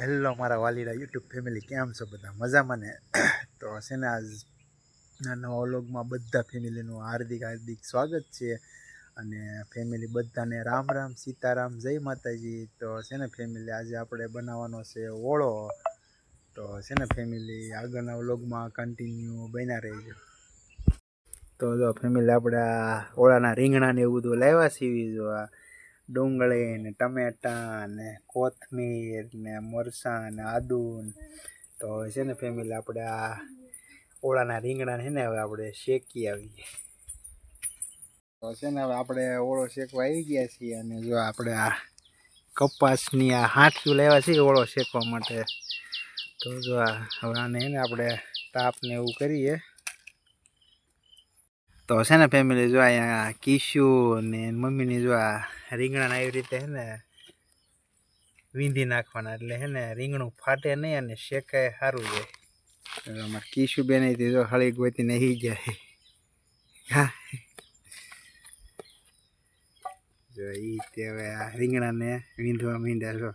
Hello મારા વાલીડા YouTube family કેમ છો બધા? મજામાં ને? તો છે ને આજ નવા વ્લોગમાં બધા ફેમિલીનું હાર્દિક હાર્દિક સ્વાગત છે. અને ફેમિલી બધાને રામ રામ, સીતારામ, જય માતાજી. તો છે ને ફેમિલી આજે આપણે બનાવવાનો છે ઓળો. તો છે ને ફેમિલી આગળના વ્લોગમાં કન્ટિન્યુ બન્યા રહેજો. તો જો ફેમિલી આપણે ઓળાના રીંગણા ને એવું બધું લાવ્યા સીવી જો આ. ડુંગળી ને ટમેટા ને કોથમીર ને મરચાં ને આદુ ને તો છે ને ફેમિલી આપણે આ ઓળાના રીંગણા છે ને હવે આપણે શેકી આવીએ. તો છે ને હવે આપણે ઓળો શેકવા આવી ગયા છીએ અને જો આપણે આ કપાસની આ હાંઠિયું લેવા છીએ ઓળો શેકવા માટે. તો જો આ હવે આને ને આપણે તાપને એવું કરીએ. તો છે ને ફેમિલી જો અહીંયા કિશુ ને મમ્મીની જો આ રીંગણાને આવી રીતે હે ને વીંધી નાખવાના. એટલે છે ને રીંગણું ફાટે નહીં અને શેકાય સારું જાય. અમારે કીશું બેન અહીંથી જો હળી ગોતી હી જાય. હા. જો ઈ તે હવે આ રીંગણાને વીંધવા મીંડા છો.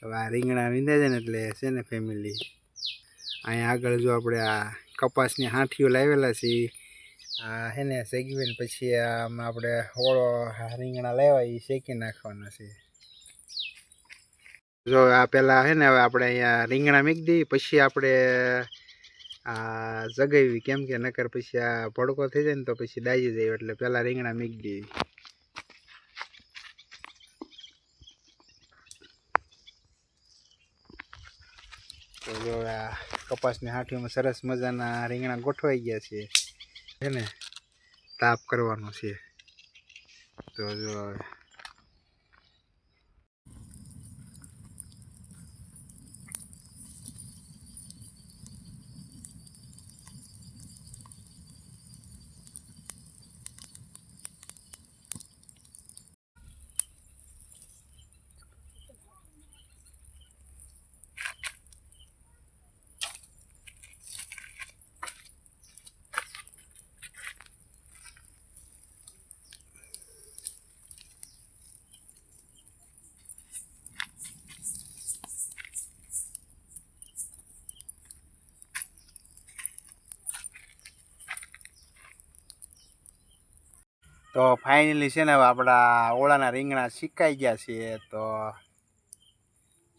હવે આ રીંગણા વીંધે છે ને એટલે છે ને ફેમિલી અહીંયા આગળ જો આપણે આ કપાસની હાંઠીઓ લાવેલા છે હે ને શેકવીને પછી આમ આપણે ઓળો રીંગણા લેવા એ શેકી નાખવાના છે. જો આ પહેલાં હે ને હવે આપણે અહીંયા રીંગણા મૂકી દઈએ પછી આપણે આ જગાવી કેમ કે નકર પછી આ ભડકો થઈ જાય ને તો પછી દાજી જાય એટલે પહેલાં રીંગણા મૂકી દઈએ તો જો આ કપાસની હાંઠીઓમાં સરસ મજાના રીંગણા ગોઠવાઈ ગયા છે. છે ને તાપ કરવાનો છે. તો જો તો ફાઇનલી છે ને આપણા ઓળાના રીંગણા શીખાઈ ગયા છે તો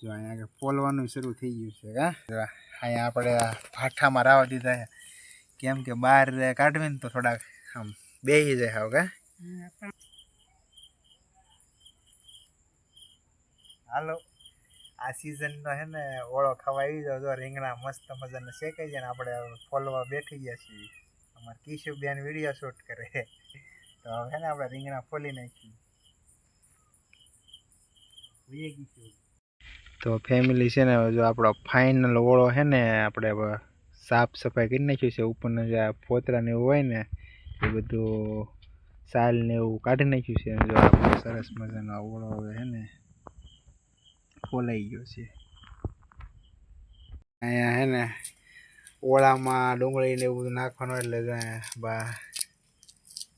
જો અહીંયા આગળ ફોલવાનું શરૂ થઈ ગયું છે, હા? અહીંયા આપણે ભાઠામાં રાવા દીધા કેમ કે બહાર કાઢવી ને તો થોડાક આમ બેસી જાય હાવ, કા? હાલો. આ સિઝનનો છે ને ઓળો ખાવા આવી જાવ, જો રીંગણા મસ્ત મજાને શેકાઈ જાય ને આપણે ફોલવા બેઠી ગયા છીએ. અમારે કિશુ બેન વીડિયો શૂટ કરે તો હવે ને આપણે રીંગણા ફોલી નાખીએ તો ફેમિલી છે ને જો આપણો ફાઇનલ ઓળો છે ને આપણે સાફ સફાઈ કરી નાખ્યું છે ઉપરના જે ફોતરા ને એવું હોય ને એ બધું સાલ ને એવું કાઢી નાખ્યું છે જો આપણો સરસ મજાનો ઓળો હવે છે ને ફોલાઈ ગયો છે અહીંયા છે ને ઓળામાં ડુંગળી ને એવું નાખવાનું એટલે બા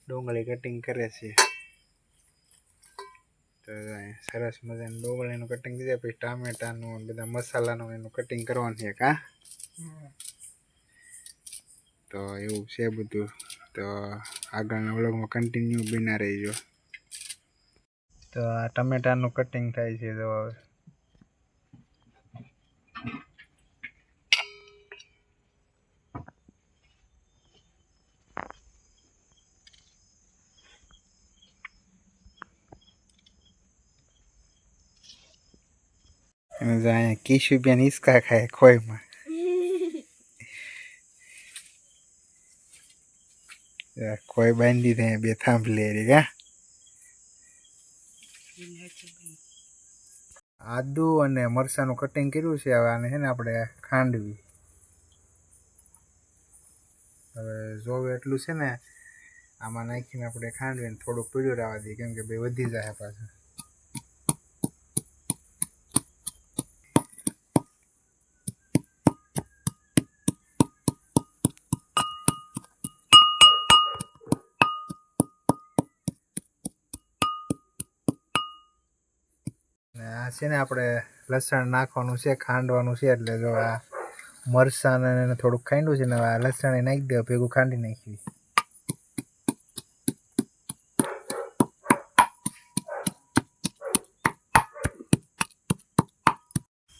ડુંગળી કટિંગ કરે છે. તો સરસ મજાનું ડુંગળીનું કટિંગ થઈ જાય, પછી ટામેટાનું બધા મસાલાનું એનું કટિંગ કરવાનું છે કા? તો એવું છે બધું. તો આગળના વ્લોગમાં કન્ટિન્યુ બિના રહીજો. તો આ ટમેટાનું કટિંગ થાય છે તો અને જો અહીંયા કિશુ બેન હિસકા ખાય ખોઈમાં કોઈ બાંધી દે, બે થાંભલી રે કા આદુ અને મરચાંનું કટિંગ કર્યું છે, હવે આને છે ને આપણે ખાંડવી. હવે જોવે એટલું છે ને, આમાં નાખીને આપણે ખાંડવીને થોડુંક પીળું રહેવા દઈએ, કેમ કે ભાઈ વધી જાય પાછું. છે ને આપણે લસણ નાખવાનું છે, ખાંડવાનું છે, એટલે જો આ મરસાં અને થોડુંક ખાંડ્યું છે ને આ લસણ એ નાખી દેવા, ભેગું ખાંડી નાખી.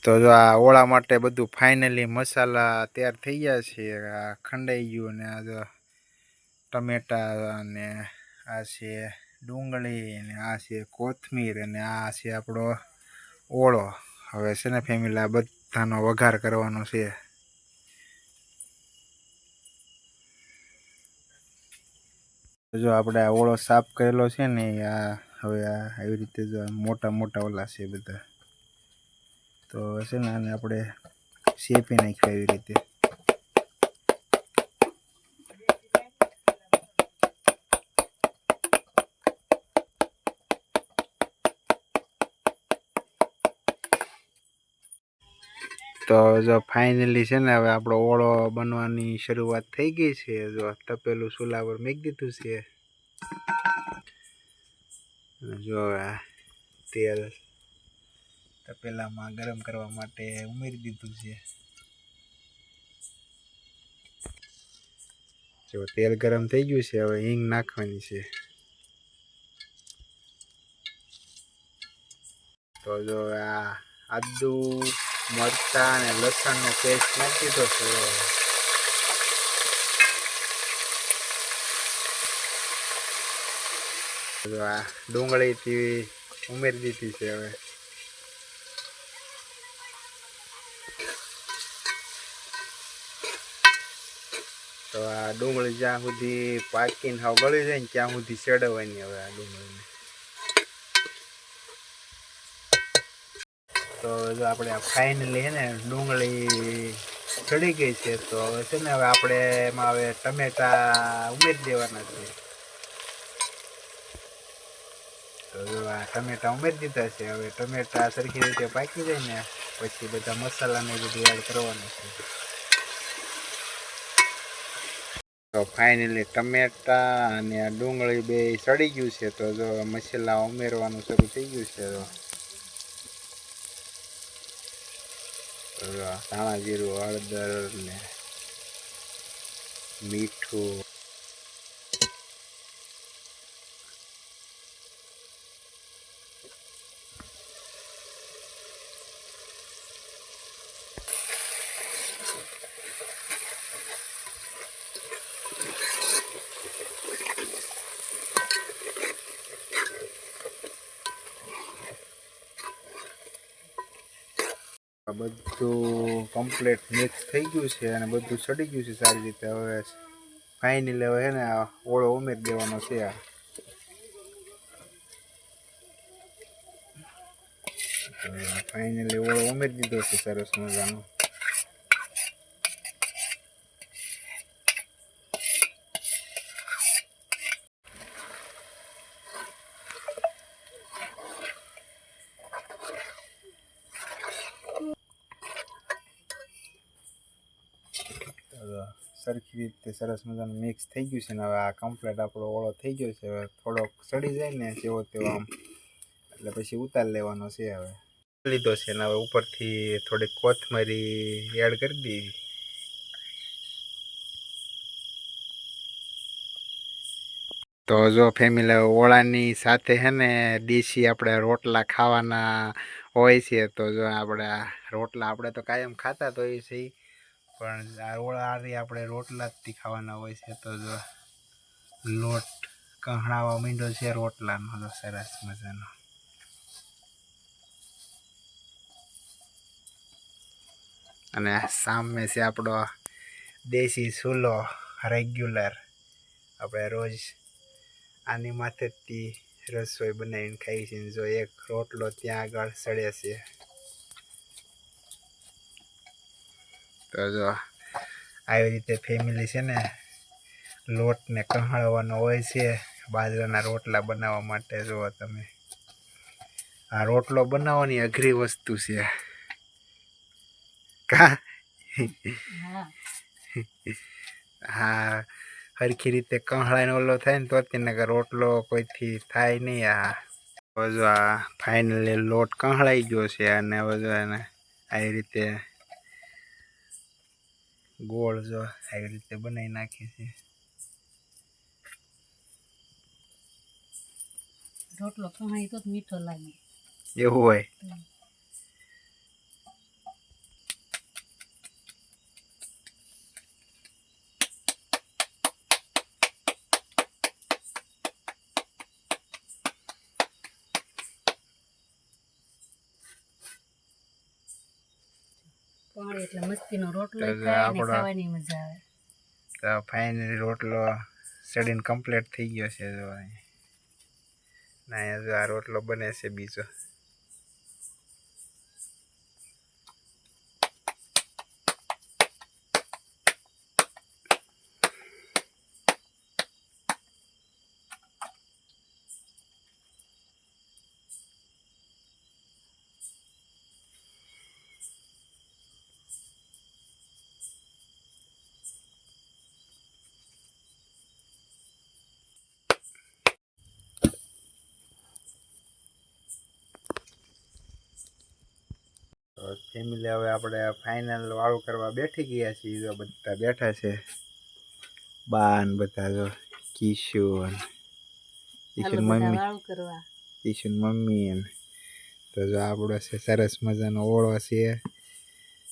તો જો આ ઓળા માટે બધું ફાઇનલી મસાલા તૈયાર થઈ ગયા છે, આ ખંડાઈ ગયું ને આ જો ટમેટા અને આ છે ડુંગળી અને આ છે કોથમીર અને આ છે આપણો ઓળો. હવે છે ને ફેમિલી આ બધાનો વઘાર કરવાનો છે. જો આપણે આ ઓળો સાફ કરેલો છે ને આ હવે આ આવી રીતે જો મોટા મોટા ઓલા છે બધા. તો છે ને આને આપણે શેપી નાખ્યા એવી રીતે. તો જો ફાઇનલી છે ને હવે આપણો ઓળો બનવાની શરૂઆત થઈ ગઈ છે. જો તપેલું ચૂલા પર મૂકી દીધું છે. જો તેલ તપેલામાં ગરમ કરવા માટે ઉમેરી દીધું છે. જો તેલ ગરમ થઈ ગયું છે, હવે હિંગ નાખવાની છે. તો જો આ આદુ મરચાં અને લસણનો પેસ્ટ નાખી દીધો છે. આ ડુંગળીથી ઉમેરી દીધી છે હવે. તો આ ડુંગળી જ્યાં સુધી પાકીને હાવ ગળી જાય ને ત્યાં સુધી ચડવવાની હવે આ ડુંગળીને. તો જો આપણે ફાઇનલી છે ને ડુંગળી ચડી ગઈ છે, તો હવે છે ને હવે આપણે એમાં હવે ટમેટા ઉમેરી દેવાના છે. તો જો આ ટમેટા ઉમેરી દીધા છે, હવે ટમેટા સરખી રીતે પાકી જાય ને, પછી બધા મસાલા ને બધું એડ કરવાનું છે. તો ફાઇનલી ટમેટા અને ડુંગળી બે સડી ગયું છે, તો જો મસાલા ઉમેરવાનું શરૂ થઈ ગયું છે, તો તો જો આ ધાણા જીરું હળદર ને મીઠું બધું કમ્પ્લીટ મિક્સ થઈ ગયું છે અને બધું ચડી ગયું છે સારી રીતે. હવે ફાઇનલી હવે ને આ ઓળો ઉમેરી દેવાનો છે આ. ફાઇનલી ઓળો ઉમેરી દીધો છે સરસ મજાનો તો સરખી રીતે સરસ મજાનું મિક્સ થઈ ગયું છે ને હવે આ કમ્પ્લેટ આપણો ઓળો થઈ ગયો છે. હવે થોડોક સડી જાય ને જેવો તેવો આમ, એટલે પછી ઉતારી લેવાનો છે હવે. લીધો છે ને હવે ઉપરથી થોડીક કોથમરી એડ કરી દીધી તો જો ફેમિલી ઓળાની સાથે હે ને દેશી આપણે રોટલા ખાવાના હોય છે, તો જો આપણે રોટલા આપણે તો કાયમ ખાતા તો હોય છે. પણ આ ઓળાની આપણે રોટલા જ ખાવાના હોય છે તો જો લોટ કહણાવા મીંડો છે રોટલાનો તો સરસ મજાનો. અને સામે છે આપણો દેશી ચૂલો રેગ્યુલર આપણે રોજ આની માથેથી રસોઈ બનાવીને ખાઈ છીએ જો એક રોટલો ત્યાં આગળ સડે છે. તો જો આવી રીતે ફેમિલી છે ને લોટને કહાળવાનો હોય છે બાજરાના રોટલા બનાવવા માટે જુઓ તમે. આ રોટલો બનાવવાની અઘરી વસ્તુ છે. કા? હા. સરખી રીતે કહળાઈને ઓલો થાય ને તો તેને રોટલો કોઈથી થાય નહીં આ. જો આ ફાઇનલી લોટ કંહળાઈ ગયો છે અને હવે જો એને આવી રીતે ગોળ જો આવી રીતે બનાવી નાખીએ છે. રોટલો ખવાય તો મીઠો લાગે. એવું હોય. એટલે મસ્તીનો રોટલો થાય ને ખાવાની મજા આવે. તો ફાઇનલી રોટલો સડીને કમ્પ્લીટ થઈ ગયો છે જો ના જો આ રોટલો બને છે બીજો. ફેમિલી હવે આપણે ફાઇનલ વાળું કરવા બેઠી ગયા છીએ. જો બધા બેઠા છે. બાન બધા જો કિશુ ને કિશુન મમ્મી. કિશુન મમ્મી ને તો જો આપણો છે સરસ મજાનો ઓળો છે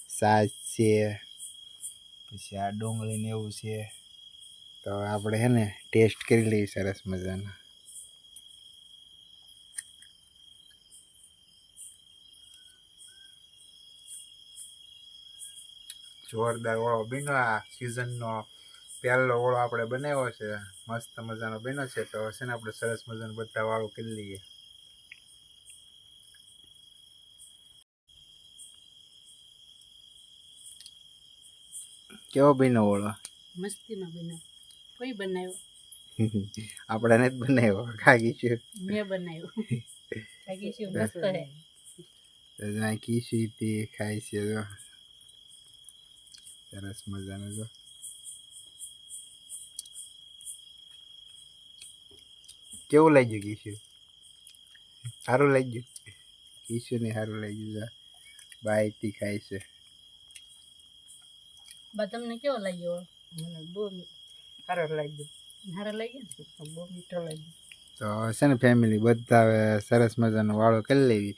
સાજ છે પછી આ ડુંગળી ને એવું છે. તો આપણે હે ને ટેસ્ટ કરી લઈએ સરસ મજાનો. જોરદાર ઓળો બીનો આ સિઝનનો પહેલો ઓળો આપણે બનાવ્યો છે. મસ્ત મજાનો બીનો છે. તો છે ને આપણે સરસ મજાનું બધા વાળું કરી લઈએ. કેવો બીનો ઓળો? મસ્તીનો બીનો કોઈ બનાવ્યો? આપણે નથી બનાવ્યો. ખાગી છે. મેં બનાવ્યો. ખાગી છે. મસ્ત હે ત્યાં કીસી તે ખાઈ છે. જો સરસ મજાનું જો કેવું લાગ્યું કીશું સારું લાગ્યું કીશું ને સારું લાગ્યું છે બાયથી ખાય છે બા તમને કેવો લાગ્યો મને બહુ સારો લાગ્યો સારો લાગ્યો બહુ મીઠો લાગ્યો તો છે ને ફેમિલી બધા હવે સરસ મજાનું વાળો કરી લેવી